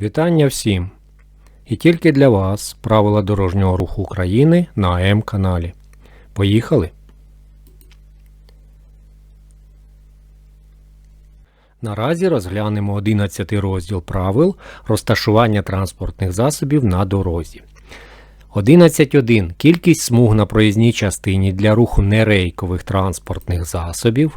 Вітання всім! І тільки для вас правила дорожнього руху України на АМ каналі. Поїхали! Наразі розглянемо 11 розділ правил розташування транспортних засобів на дорозі. 11.1. Кількість смуг на проїзній частині для руху нерейкових транспортних засобів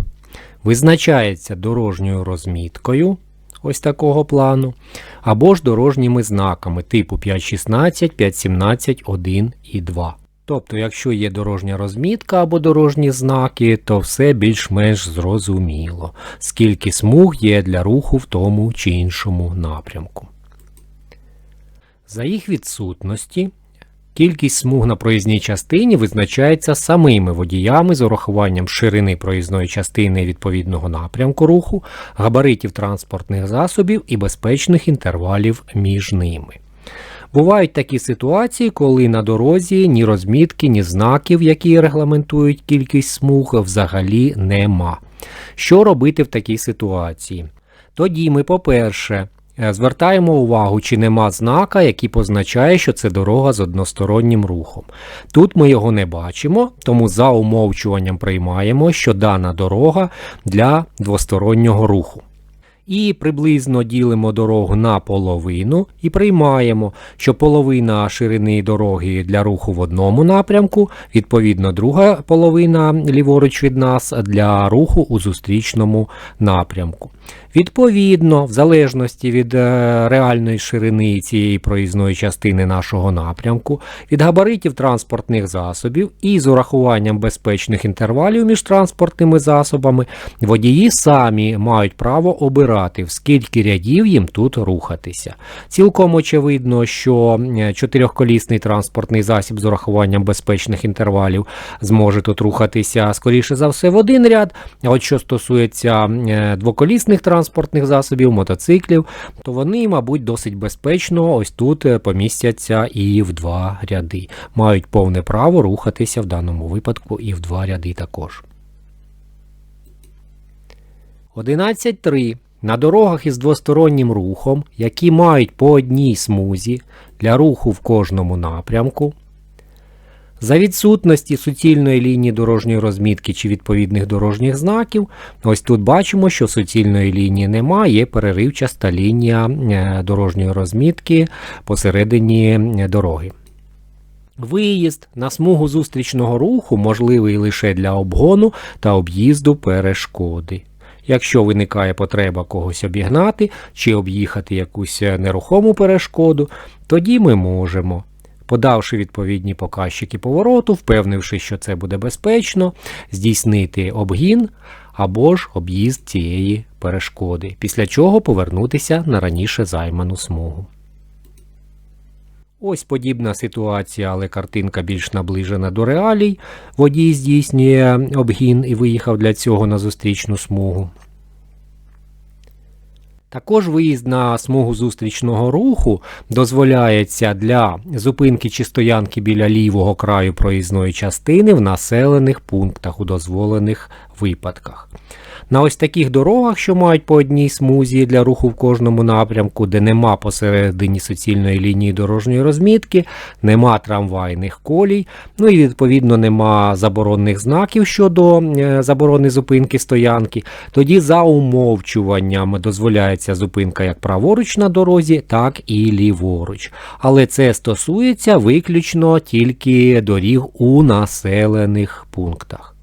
визначається дорожньою розміткою ось такого плану, або ж дорожніми знаками типу 5.16, 5.17, 1 і 2. Тобто, якщо є дорожня розмітка або дорожні знаки, то все більш-менш зрозуміло, скільки смуг є для руху в тому чи іншому напрямку. За їх відсутності Кількість смуг на проїзній частині визначається самими водіями з урахуванням ширини проїзної частини відповідного напрямку руху, габаритів транспортних засобів і безпечних інтервалів між ними. Бувають такі ситуації, коли на дорозі ні розмітки, ні знаків, які регламентують кількість смуг, взагалі нема. Що робити в такій ситуації? Тоді ми, по-перше, Звертаємо увагу, чи нема знака, який позначає, що це дорога з одностороннім рухом. Тут ми його не бачимо, тому за умовчуванням приймаємо, що дана дорога для двостороннього руху. І приблизно ділимо дорогу на половину і приймаємо, що половина ширини дороги для руху в одному напрямку, відповідно, друга половина ліворуч від нас для руху у зустрічному напрямку. Відповідно, в залежності від е, реальної ширини цієї проїзної частини нашого напрямку, від габаритів транспортних засобів і з урахуванням безпечних інтервалів між транспортними засобами, водії самі мають право обирати, в скільки рядів їм тут рухатися. Цілком очевидно, що е, чотирьохколісний транспортний засіб з урахуванням безпечних інтервалів зможе тут рухатися скоріше за все в один ряд. А от що стосується е, двоколісних транспортних засобів, мотоциклів, то вони, мабуть, досить безпечно ось тут е, помістяться і в два ряди. Мають повне право рухатися в даному випадку і в два ряди також. 11.3. На дорогах із двостороннім рухом, які мають по одній смузі для руху в кожному напрямку, за відсутності суцільної лінії дорожньої розмітки чи відповідних дорожніх знаків, ось тут бачимо, що суцільної лінії немає, є переривчаста лінія е, дорожньої розмітки посередині е, дороги. Виїзд на смугу зустрічного руху можливий лише для обгону та об'їзду перешкоди. Якщо виникає потреба когось обігнати чи об'їхати якусь е, нерухому перешкоду, тоді ми можемо подавши відповідні показчики повороту, впевнивши, що це буде безпечно, здійснити обгін або ж об'їзд цієї перешкоди, після чого повернутися на раніше займану смугу. Ось подібна ситуація, але картинка більш наближена до реалій. Водій здійснює обгін і виїхав для цього на зустрічну смугу. Також виїзд на смугу зустрічного руху дозволяється для зупинки чи стоянки біля лівого краю проїзної частини в населених пунктах у дозволених випадках. На ось таких дорогах, що мають по одній смузі для руху в кожному напрямку, де нема посередині суцільної лінії дорожньої розмітки, нема трамвайних колій, ну і відповідно нема заборонних знаків щодо е, заборони зупинки стоянки, тоді за умовчуванням дозволяється зупинка як праворуч на дорозі, так і ліворуч. Але це стосується виключно тільки доріг у населених пунктах.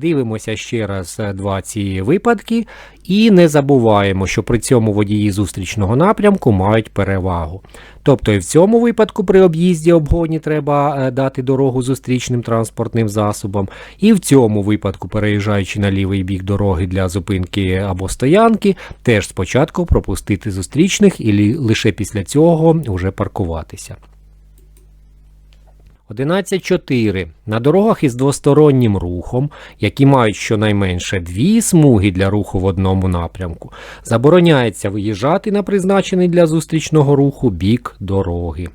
Дивимося ще раз е, два ці випадки і не забуваємо, що при цьому водії зустрічного напрямку мають перевагу. Тобто і в цьому випадку при об'їзді обгоні треба е, дати дорогу зустрічним транспортним засобам, і в цьому випадку, переїжджаючи на лівий бік дороги для зупинки або стоянки, теж спочатку пропустити зустрічних і лише після цього вже паркуватися. 11.4. На дорогах із двостороннім рухом, які мають щонайменше дві смуги для руху в одному напрямку, забороняється виїжджати на призначений для зустрічного руху бік дороги.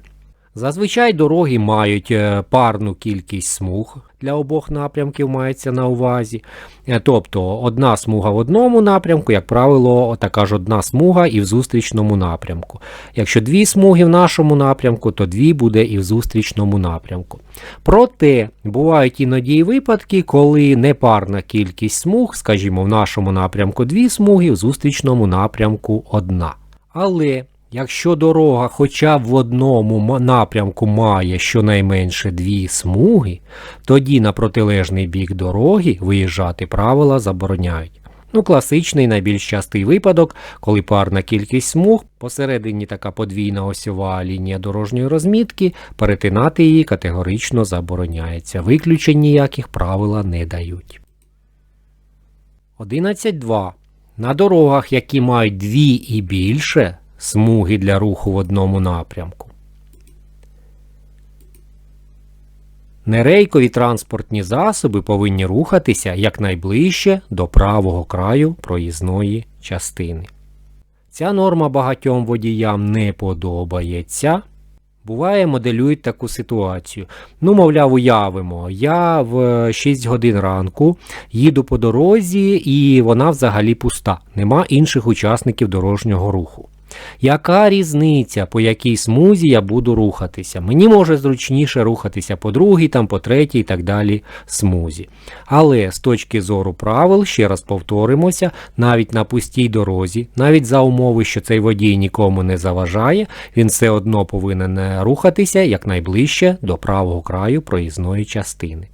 Зазвичай дороги мають е, парну кількість смуг для обох напрямків мається на увазі. Е, Тобто одна смуга в одному напрямку, як правило, така ж одна смуга і в зустрічному напрямку. Якщо дві смуги в нашому напрямку, то дві буде і в зустрічному напрямку. Проте бувають іноді і випадки, коли непарна кількість смуг, скажімо, в нашому напрямку дві смуги, в зустрічному напрямку одна. Але якщо дорога хоча б в одному напрямку має щонайменше дві смуги, тоді на протилежний бік дороги виїжджати правила забороняють. Ну, класичний найбільш частий випадок, коли парна кількість смуг, посередині така подвійна осьова лінія дорожньої розмітки, перетинати її категорично забороняється. Виключень ніяких правила не дають. 11.2. На дорогах, які мають дві і більше смуги для руху в одному напрямку. Нерейкові транспортні засоби повинні рухатися якнайближче до правого краю проїзної частини. Ця норма багатьом водіям не подобається. Буває, моделюють таку ситуацію. Ну, мовляв, уявимо, я в 6 годин ранку їду по дорозі, і вона взагалі пуста. Нема інших учасників дорожнього руху. Яка різниця, по якій смузі я буду рухатися? Мені може зручніше рухатися по другій, там, по третій і так далі смузі. Але з точки зору правил, ще раз повторимося, навіть на пустій дорозі, навіть за умови, що цей водій нікому не заважає, він все одно повинен е, рухатися якнайближче до правого краю проїзної частини.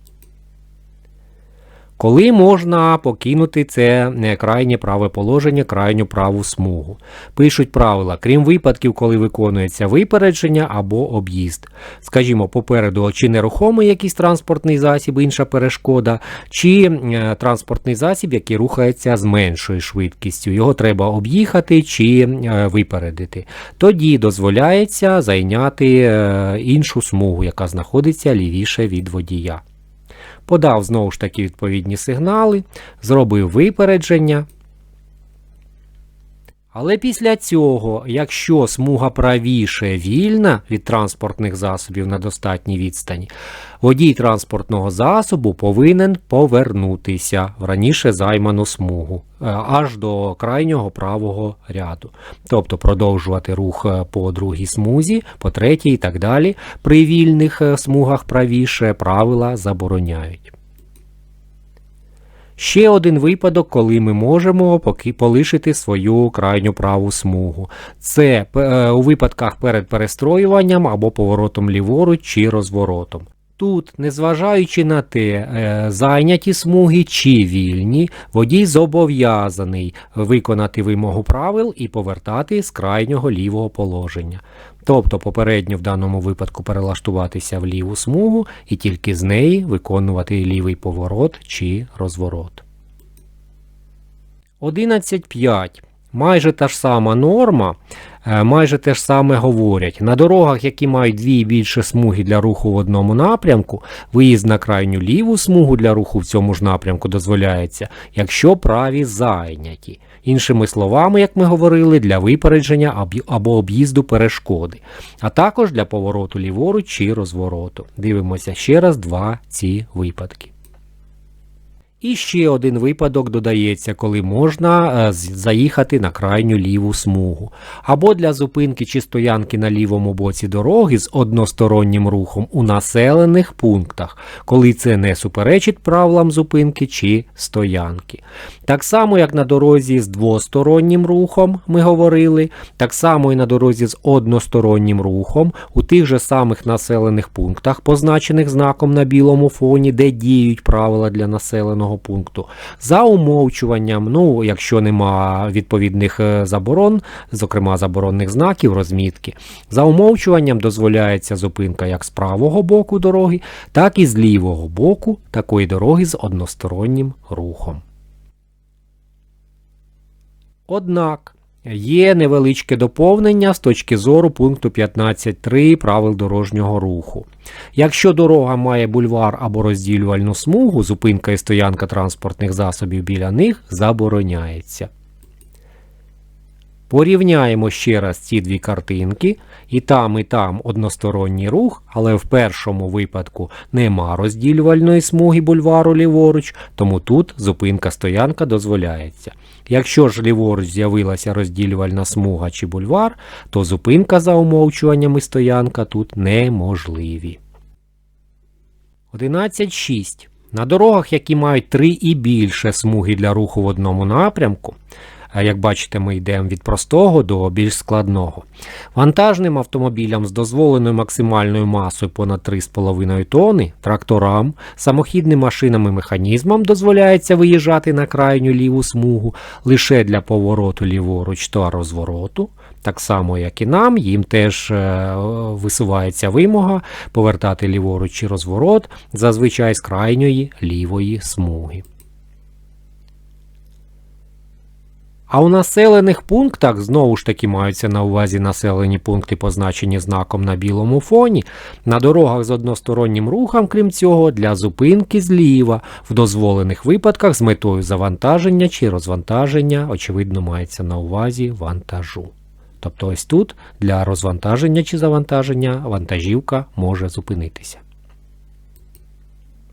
Коли можна покинути це крайнє праве положення, крайню праву смугу? Пишуть правила, крім випадків, коли виконується випередження або об'їзд. Скажімо, попереду чи нерухомий якийсь транспортний засіб, інша перешкода, чи е, транспортний засіб, який рухається з меншою швидкістю. Його треба об'їхати чи е, випередити. Тоді дозволяється зайняти е, іншу смугу, яка знаходиться лівіше від водія подав знову ж таки відповідні сигнали, зробив випередження. Але після цього, якщо смуга правіше вільна від транспортних засобів на достатній відстані, водій транспортного засобу повинен повернутися в раніше займану смугу е, аж до крайнього правого ряду. Тобто продовжувати рух е, по другій смузі, по третій і так далі. При вільних е, смугах правіше правила забороняють. Ще один випадок, коли ми можемо поки полишити свою крайню праву смугу. Це е, у випадках перед перестроюванням або поворотом ліворуч чи розворотом. Тут, незважаючи на те, е, зайняті смуги чи вільні, водій зобов'язаний виконати вимогу правил і повертати з крайнього лівого положення. Тобто попередньо в даному випадку перелаштуватися в ліву смугу і тільки з неї виконувати лівий поворот чи розворот. 11.5. Майже та ж сама норма, майже те ж саме говорять. На дорогах, які мають дві і більше смуги для руху в одному напрямку, виїзд на крайню ліву смугу для руху в цьому ж напрямку дозволяється, якщо праві зайняті. Іншими словами, як ми говорили, для випередження або об'їзду перешкоди, а також для повороту ліворуч чи розвороту. Дивимося ще раз два ці випадки. І ще один випадок додається, коли можна е, заїхати на крайню ліву смугу. Або для зупинки чи стоянки на лівому боці дороги з одностороннім рухом у населених пунктах, коли це не суперечить правилам зупинки чи стоянки. Так само, як на дорозі з двостороннім рухом, ми говорили, так само і на дорозі з одностороннім рухом у тих же самих населених пунктах, позначених знаком на білому фоні, де діють правила для населеного пункту, за умовчуванням, ну, якщо нема відповідних е, заборон, зокрема заборонних знаків розмітки, за умовчуванням дозволяється зупинка як з правого боку дороги, так і з лівого боку такої дороги з одностороннім рухом. Однак є невеличке доповнення з точки зору пункту 15.3 правил дорожнього руху. Якщо дорога має бульвар або розділювальну смугу, зупинка і стоянка транспортних засобів біля них забороняється. Порівняємо ще раз ці дві картинки. І там, і там односторонній рух, але в першому випадку нема розділювальної смуги бульвару ліворуч, тому тут зупинка стоянка дозволяється. Якщо ж ліворуч з'явилася розділювальна смуга чи бульвар, то зупинка за умовчуваннями стоянка тут неможливі. 11.6. На дорогах, які мають три і більше смуги для руху в одному напрямку, як бачите, ми йдемо від простого до більш складного. Вантажним автомобілям з дозволеною максимальною масою понад 3,5 тонни, тракторам, самохідним машинам і механізмам дозволяється виїжджати на крайню ліву смугу лише для повороту ліворуч та розвороту. Так само, як і нам, їм теж е, висувається вимога повертати ліворуч чи розворот, зазвичай з крайньої лівої смуги. А у населених пунктах, знову ж таки маються на увазі населені пункти, позначені знаком на білому фоні, на дорогах з одностороннім рухом, крім цього, для зупинки зліва, в дозволених випадках з метою завантаження чи розвантаження, очевидно, мається на увазі вантажу. Тобто ось тут для розвантаження чи завантаження вантажівка може зупинитися.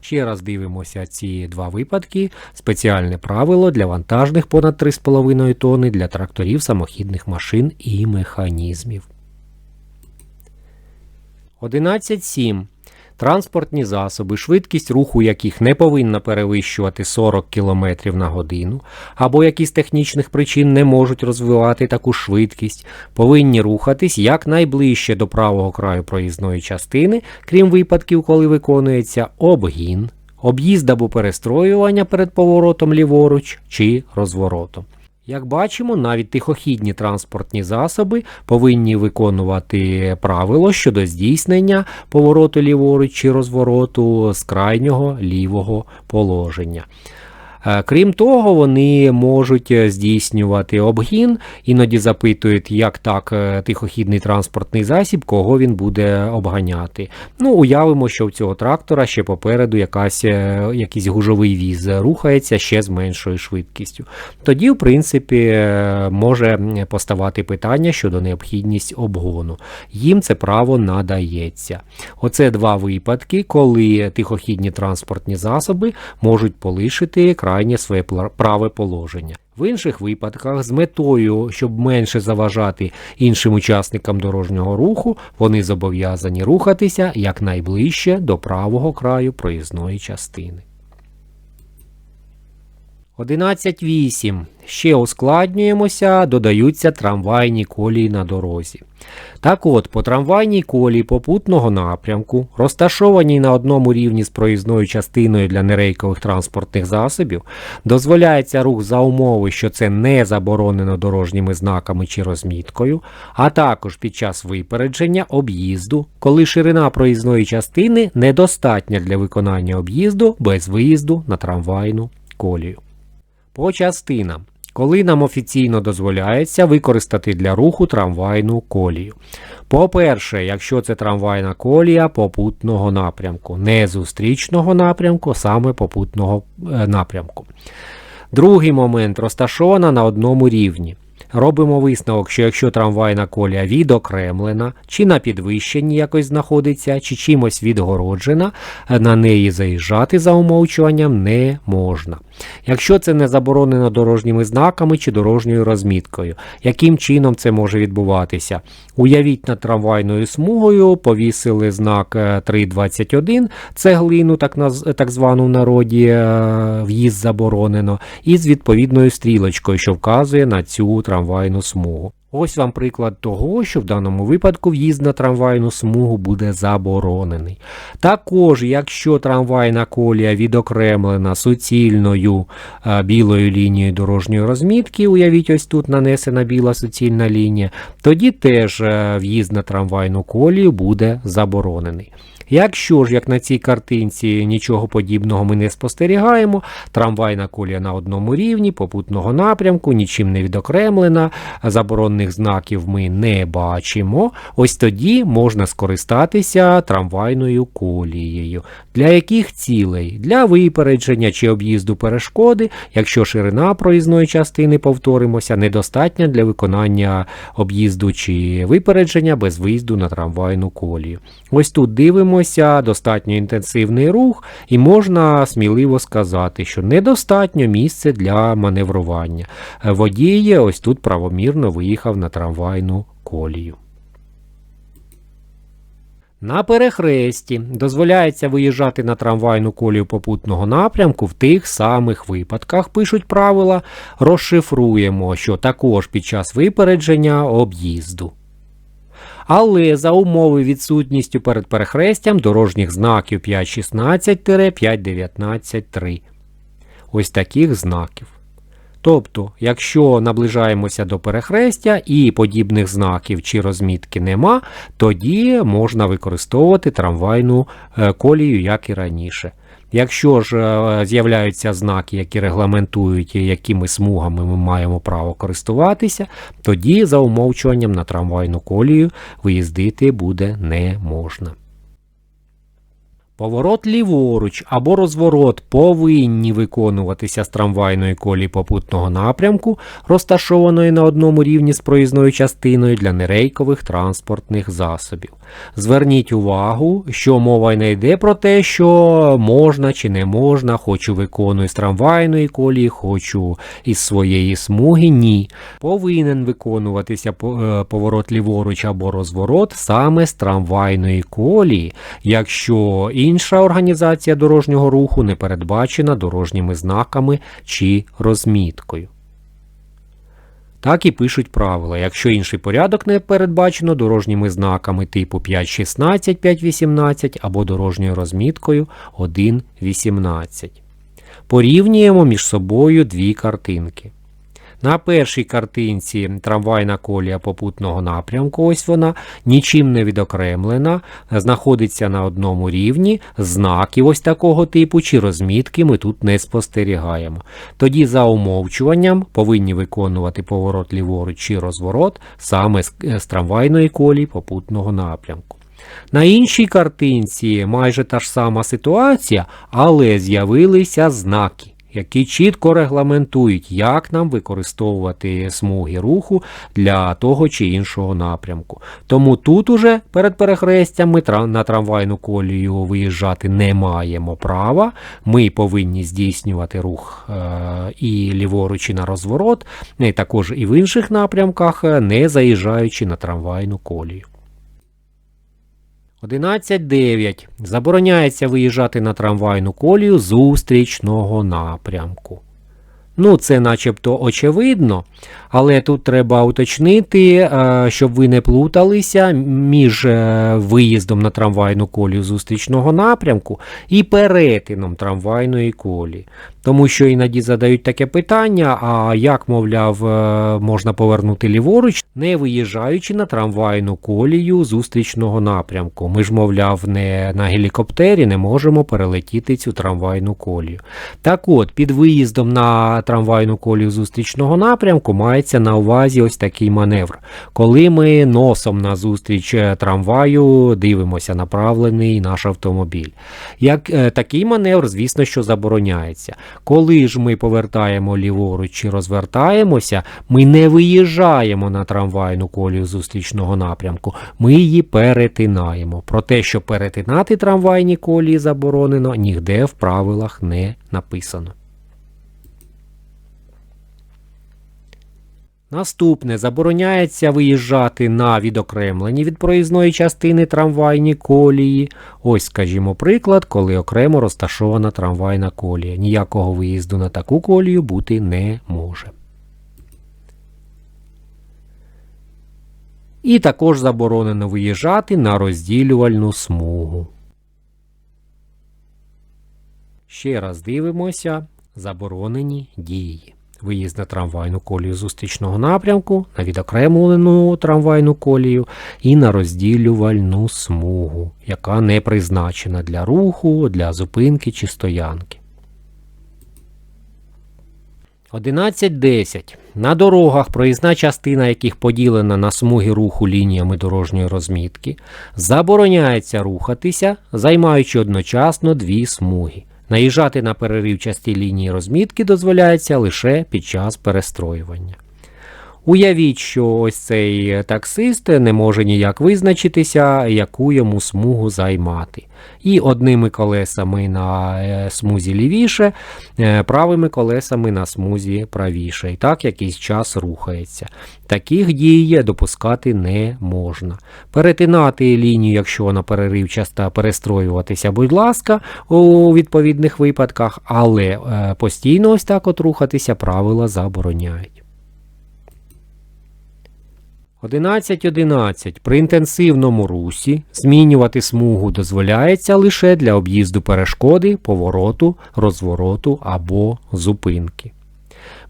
Ще раз дивимося ці два випадки. Спеціальне правило для вантажних понад 3,5 тонни для тракторів, самохідних машин і механізмів. 11.7. Транспортні засоби, швидкість руху яких не повинна перевищувати 40 км на годину, або які з технічних причин не можуть розвивати таку швидкість, повинні рухатись якнайближче до правого краю проїзної частини, крім випадків, коли виконується обгін, об'їзд або перестроювання перед поворотом ліворуч чи розворотом. Як бачимо, навіть тихохідні транспортні засоби повинні виконувати правило щодо здійснення повороту ліворуч чи розвороту з крайнього лівого положення. Е, крім того, вони можуть е, здійснювати обгін, іноді запитують, як так е, тихохідний транспортний засіб, кого він буде обганяти. Ну, Уявимо, що в цього трактора ще попереду якась, якийсь гужовий віз рухається ще з меншою швидкістю. Тоді, в принципі, може поставати питання щодо необхідність обгону. Їм це право надається. Оце два випадки, коли тихохідні транспортні засоби можуть полишити крайнє своє праве положення. В інших випадках, з метою, щоб менше заважати іншим учасникам дорожнього руху, вони зобов'язані рухатися якнайближче до правого краю проїзної частини. 11.8. Ще ускладнюємося, додаються трамвайні колії на дорозі. Так от, по трамвайній колії попутного напрямку, розташованій на одному рівні з проїзною частиною для нерейкових транспортних засобів, дозволяється рух за умови, що це не заборонено дорожніми знаками чи розміткою, а також під час випередження об'їзду, коли ширина проїзної частини недостатня для виконання об'їзду без виїзду на трамвайну колію. По частинам. Коли нам офіційно дозволяється використати для руху трамвайну колію. По-перше, якщо це трамвайна колія попутного напрямку, не зустрічного напрямку, саме попутного е, напрямку. Другий момент розташована на одному рівні. Робимо висновок, що якщо трамвайна колія відокремлена, чи на підвищенні якось знаходиться, чи чимось відгороджена, на неї заїжджати за умовчуванням не можна. Якщо це не заборонено дорожніми знаками чи дорожньою розміткою, яким чином це може відбуватися? Уявіть над трамвайною смугою, повісили знак 321, е, цеглину, так так звану в народі е, в'їзд заборонено, із відповідною стрілочкою, що вказує на цю трамвайну смугу. Ось вам приклад того, що в даному випадку в'їзд на трамвайну смугу буде заборонений. Також, якщо трамвайна колія відокремлена суцільною а, білою лінією дорожньої розмітки, уявіть, ось тут нанесена біла суцільна лінія, тоді теж в'їзд на трамвайну колію буде заборонений. Якщо ж, як на цій картинці, нічого подібного ми не спостерігаємо, трамвайна колія на одному рівні, попутного напрямку, нічим не відокремлена, заборонних знаків ми не бачимо, ось тоді можна скористатися трамвайною колією. Для яких цілей? Для випередження чи об'їзду перешкоди, якщо ширина проїзної частини, повторимося, недостатня для виконання об'їзду чи випередження без виїзду на трамвайну колію. Ось тут дивимося, достатньо інтенсивний рух, і можна сміливо сказати, що недостатньо місця для маневрування. Водій ось тут правомірно виїхав на трамвайну колію. На перехресті дозволяється виїжджати на трамвайну колію попутного напрямку в тих самих випадках, пишуть правила, розшифруємо, що також під час випередження об'їзду. Але за умови відсутністю перед перехрестям дорожніх знаків 5.16-5.19.3. Ось таких знаків. Тобто, якщо наближаємося до перехрестя і подібних знаків чи розмітки нема, тоді можна використовувати трамвайну е, колію, як і раніше. Якщо ж е, з'являються знаки, які регламентують, якими смугами ми маємо право користуватися, тоді за умовчуванням на трамвайну колію виїздити буде не можна. Поворот ліворуч або розворот повинні виконуватися з трамвайної колії попутного напрямку, розташованої на одному рівні з проїзною частиною для нерейкових транспортних засобів. Зверніть увагу, що мова не йде про те, що можна чи не можна, хочу виконую з трамвайної колії, хочу із своєї смуги. Ні. Повинен виконуватися е, поворот ліворуч або розворот саме з трамвайної колії, якщо інша організація дорожнього руху не передбачена дорожніми знаками чи розміткою. Так і пишуть правила. Якщо інший порядок не передбачено дорожніми знаками типу 5.16, 5.18 або дорожньою розміткою 1.18. Порівнюємо між собою дві картинки. На першій картинці трамвайна колія попутного напрямку, ось вона, нічим не відокремлена, знаходиться на одному рівні, знаків ось такого типу чи розмітки ми тут не спостерігаємо. Тоді за умовчуванням повинні виконувати поворот ліворуч чи розворот саме з, з трамвайної колії попутного напрямку. На іншій картинці майже та ж сама ситуація, але з'явилися знаки які чітко регламентують, як нам використовувати смуги руху для того чи іншого напрямку. Тому тут уже перед перехрестям ми на трамвайну колію виїжджати не маємо права. Ми повинні здійснювати рух е, і ліворуч, і на розворот, і також і в інших напрямках, е, не заїжджаючи на трамвайну колію. 11.9. Забороняється виїжджати на трамвайну колію зустрічного напрямку. Ну, це начебто очевидно, але тут треба уточнити, е, щоб ви не плуталися між е, виїздом на трамвайну колію зустрічного напрямку і перетином трамвайної колії. Тому що іноді задають таке питання: а як, мовляв, е, можна повернути ліворуч, не виїжджаючи на трамвайну колію зустрічного напрямку. Ми ж, мовляв, не на гелікоптері не можемо перелетіти цю трамвайну колію. Так от, під виїздом на трамвайну колію зустрічного напрямку мається на увазі ось такий маневр. Коли ми носом назустріч е, трамваю дивимося направлений наш автомобіль. Як е, такий маневр, звісно, що забороняється. Коли ж ми повертаємо ліворуч чи розвертаємося, ми не виїжджаємо на трамвайну колію зустрічного напрямку, ми її перетинаємо. Про те, що перетинати трамвайні колії заборонено, ніде в правилах не написано. Наступне забороняється виїжджати на відокремлені від проїзної частини трамвайні колії. Ось, скажімо, приклад, коли окремо розташована трамвайна колія. Ніякого виїзду на таку колію бути не може. І також заборонено виїжджати на розділювальну смугу. Ще раз дивимося заборонені дії. Виїзд на трамвайну колію зустрічного напрямку, на відокремлену трамвайну колію і на розділювальну смугу, яка не призначена для руху, для зупинки чи стоянки. 11.10. На дорогах, проїзна частина яких поділена на смуги руху лініями дорожньої розмітки, забороняється рухатися, займаючи одночасно дві смуги. Наїжджати на переривчасті лінії розмітки дозволяється лише під час перестроювання. Уявіть, що ось цей таксист не може ніяк визначитися, яку йому смугу займати. І одними колесами на е, смузі лівіше, е, правими колесами на смузі правіше. І так якийсь час рухається. Таких дій допускати не можна. Перетинати лінію, якщо вона переривчаста, перестроюватися, будь ласка, у відповідних випадках, але е, постійно ось так от рухатися правила забороняють. 11.11. При інтенсивному русі змінювати смугу дозволяється лише для об'їзду перешкоди, повороту, розвороту або зупинки.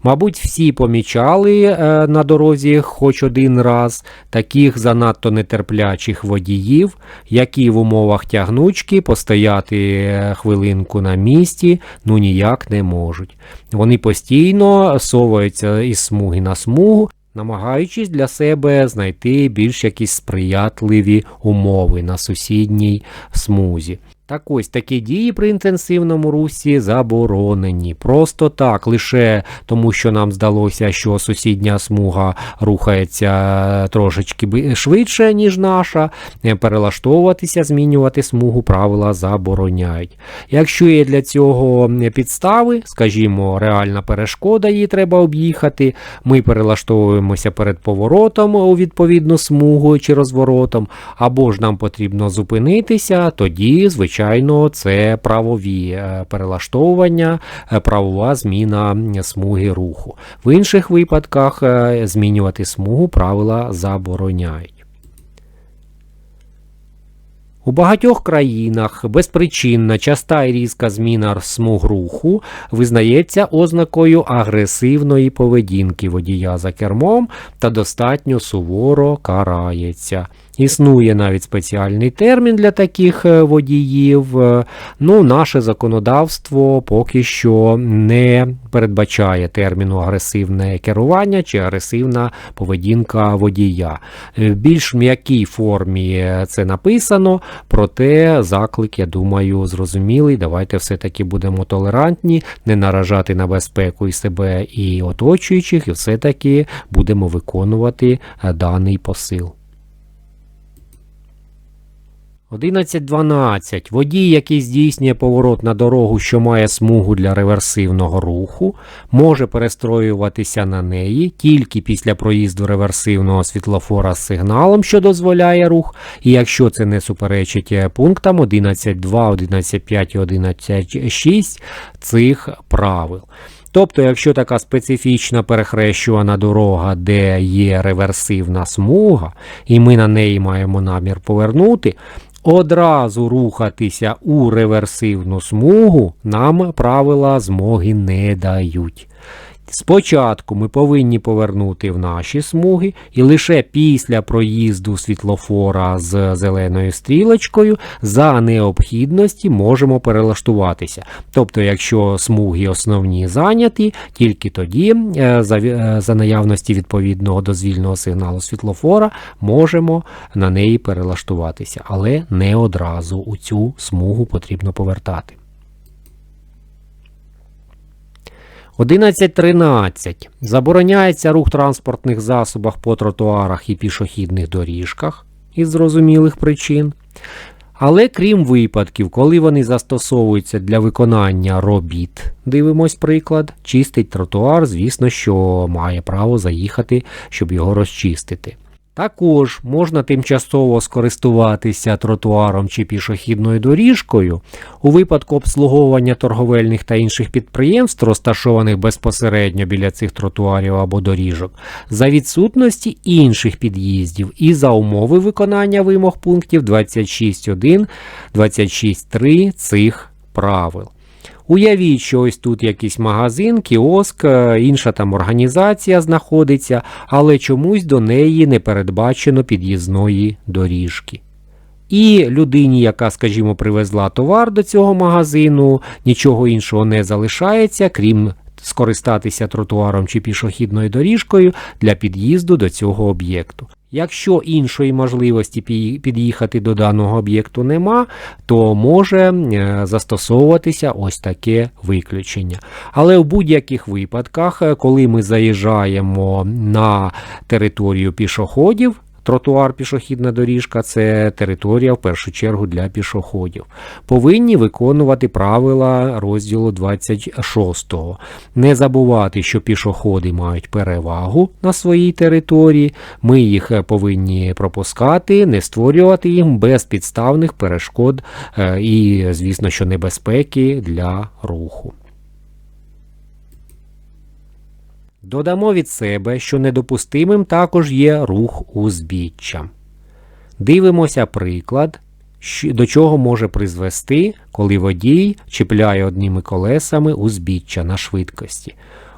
Мабуть, всі помічали е, на дорозі хоч один раз таких занадто нетерплячих водіїв, які в умовах тягнучки постояти е, хвилинку на місці ну ніяк не можуть. Вони постійно соваються із смуги на смугу, намагаючись для себе знайти більш якісь сприятливі умови на сусідній смузі. Так ось такі дії при інтенсивному русі заборонені. Просто так, лише тому, що нам здалося, що сусідня смуга рухається трошечки швидше, ніж наша. е, Перелаштовуватися, змінювати смугу правила забороняють. Якщо є для цього підстави, скажімо, реальна перешкода, її треба об'їхати, ми перелаштовуємося перед поворотом у відповідну смугу чи розворотом, або ж нам потрібно зупинитися, тоді, звичайно, це правові е, перелаштовування, е, правова зміна смуги руху. В інших випадках е, змінювати смугу правила забороняють. У багатьох країнах безпричинна часта і різка зміна смуг руху визнається ознакою агресивної поведінки водія за кермом та достатньо суворо карається. Існує навіть спеціальний термін для таких е, водіїв. Е, Ну, наше законодавство поки що не передбачає терміну агресивне керування чи агресивна поведінка водія. Е, В більш м'якій формі е, це написано, проте заклик, я думаю, зрозумілий. Давайте все-таки будемо толерантні, не наражати на безпеку і себе, і оточуючих, і все-таки будемо виконувати е, даний посил. 11.12. Водій, який здійснює поворот на дорогу, що має смугу для реверсивного руху, може перестроюватися на неї тільки після проїзду реверсивного світлофора з сигналом, що дозволяє рух, і якщо це не суперечить пунктам 11.2, 11.5 і 11.6 цих правил. Тобто, якщо така специфічна перехрещувана дорога, де є реверсивна смуга, і ми на неї маємо намір повернути, одразу рухатися у реверсивну смугу нам правила змоги не дають. Спочатку ми повинні повернути в наші смуги, і лише після проїзду світлофора з зеленою стрілочкою за необхідності можемо перелаштуватися. Тобто, якщо смуги основні зайняті, тільки тоді, е, за, е, за наявності відповідного дозвільного сигналу світлофора, можемо на неї перелаштуватися, але не одразу у цю смугу потрібно повертати. 11.13. Забороняється рух транспортних засобах по тротуарах і пішохідних доріжках із зрозумілих причин. Але крім випадків, коли вони застосовуються для виконання робіт, дивимось приклад, чистить тротуар, звісно, що має право заїхати, щоб його розчистити. Також можна тимчасово скористуватися тротуаром чи пішохідною доріжкою у випадку обслуговування торговельних та інших підприємств, розташованих безпосередньо біля цих тротуарів або доріжок, за відсутності інших під'їздів і за умови виконання вимог пунктів 26.1, 26.3 цих правил. Уявіть, що ось тут якийсь магазин, кіоск, е, інша там організація знаходиться, але чомусь до неї не передбачено під'їзної доріжки. І людині, яка, скажімо, привезла товар до цього магазину, нічого іншого не залишається, крім скористатися тротуаром чи пішохідною доріжкою для під'їзду до цього об'єкту. Якщо іншої можливості пі- під'їхати до даного об'єкту нема, то може е, застосовуватися ось таке виключення. Але в будь-яких випадках, е, коли ми заїжджаємо на територію пішоходів, Тротуар пішохідна доріжка це територія в першу чергу для пішоходів. Повинні виконувати правила розділу 26. Не забувати, що пішоходи мають перевагу на своїй території. Ми їх е, повинні пропускати, не створювати їм безпідставних перешкод е, і, звісно, що небезпеки для руху. Додамо від себе, що недопустимим також є рух узбіччя. Дивимося приклад, до чого може призвести, коли водій чіпляє одними колесами узбіччя на швидкості.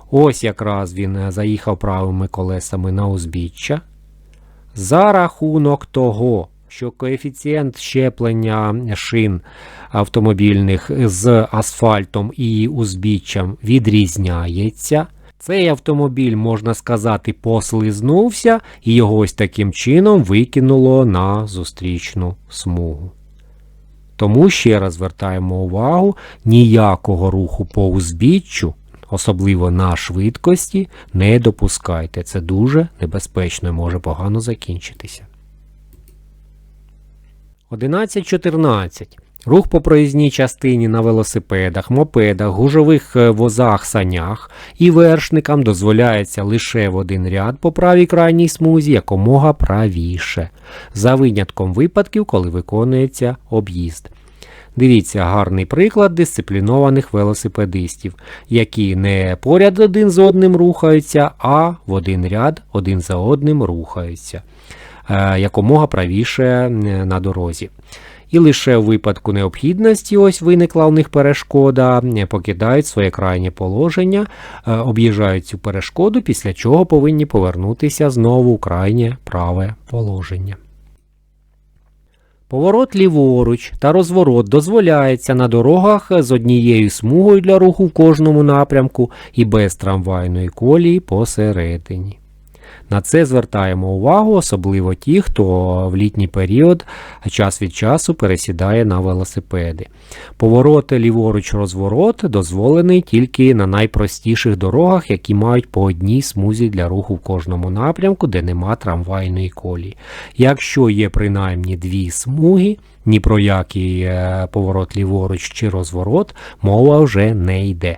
Ось якраз він е, заїхав правими колесами на узбіччя. За рахунок того, що коефіцієнт щеплення шин автомобільних з асфальтом і узбіччям відрізняється. Цей автомобіль, можна сказати, послизнувся і його ось таким чином викинуло на зустрічну смугу. Тому ще раз звертаємо увагу, ніякого руху по узбіччю, особливо на швидкості, не допускайте. Це дуже небезпечно і може погано закінчитися. 11.14. Рух по проїзній частині на велосипедах, мопедах, гужових е, возах, санях і вершникам дозволяється лише в один ряд по правій крайній смузі якомога правіше, за винятком випадків, коли виконується об'їзд. Дивіться гарний приклад дисциплінованих велосипедистів, які не поряд один з одним рухаються, а в один ряд один за одним рухаються е, якомога правіше на дорозі. І лише в випадку необхідності, ось виникла у них перешкода, е, покидають своє крайнє положення, е, об'їжджають цю перешкоду, після чого повинні повернутися знову в крайнє праве положення. Поворот ліворуч та розворот дозволяється на дорогах з однією смугою для руху в кожному напрямку і без трамвайної колії посередині. На це звертаємо увагу, особливо ті, хто в літній період час від часу пересідає на велосипеди. Поворот ліворуч-розворот дозволений тільки на найпростіших дорогах, які мають по одній смузі для руху в кожному напрямку, де нема трамвайної колії. Якщо є принаймні дві смуги, ні про який е, поворот ліворуч чи розворот мова вже не йде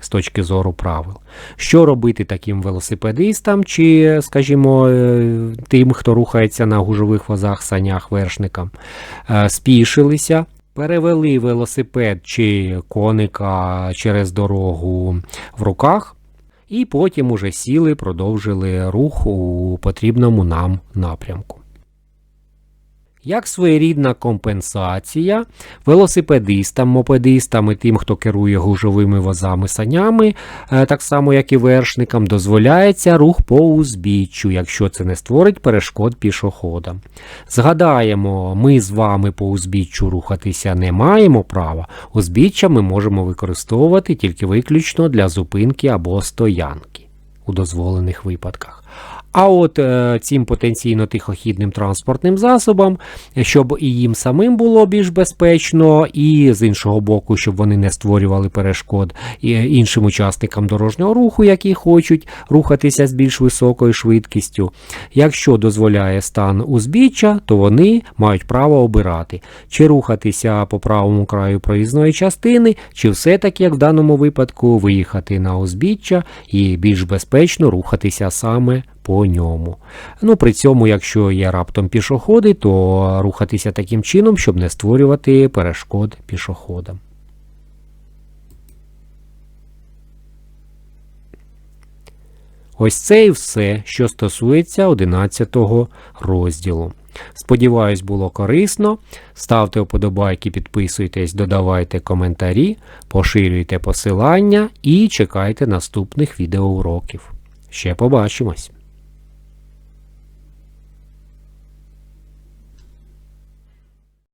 з точки зору правил. Що робити таким велосипедистам, чи, скажімо, е, тим, хто рухається на гужових возах, санях, вершникам, Е, спішилися. Перевели велосипед чи коника через дорогу в руках, і потім уже сіли, продовжили рух у потрібному нам напрямку. Як своєрідна компенсація велосипедистам, мопедистам і тим, хто керує гужовими возами санями, е, так само як і вершникам, дозволяється рух по узбіччю, якщо це не створить перешкод пішоходам. Згадаємо, ми з вами по узбіччю рухатися не маємо права. Узбіччя ми можемо використовувати тільки виключно для зупинки або стоянки у дозволених випадках. А от е, цим потенційно тихохідним транспортним засобам, щоб і їм самим було більш безпечно, і з іншого боку, щоб вони не створювали перешкод іншим учасникам дорожнього руху, які хочуть рухатися з більш високою швидкістю. Якщо дозволяє стан узбіччя, то вони мають право обирати, чи рухатися по правому краю проїзної частини, чи все-таки, як в даному випадку, виїхати на узбіччя і більш безпечно рухатися саме по ньому. Ну, при цьому, якщо є раптом пішоходи, то рухатися таким чином, щоб не створювати перешкод пішоходам. Ось це і все, що стосується 11 розділу. Сподіваюсь, було корисно. Ставте вподобайки, підписуйтесь, додавайте коментарі, поширюйте посилання і чекайте наступних відеоуроків. Ще побачимось!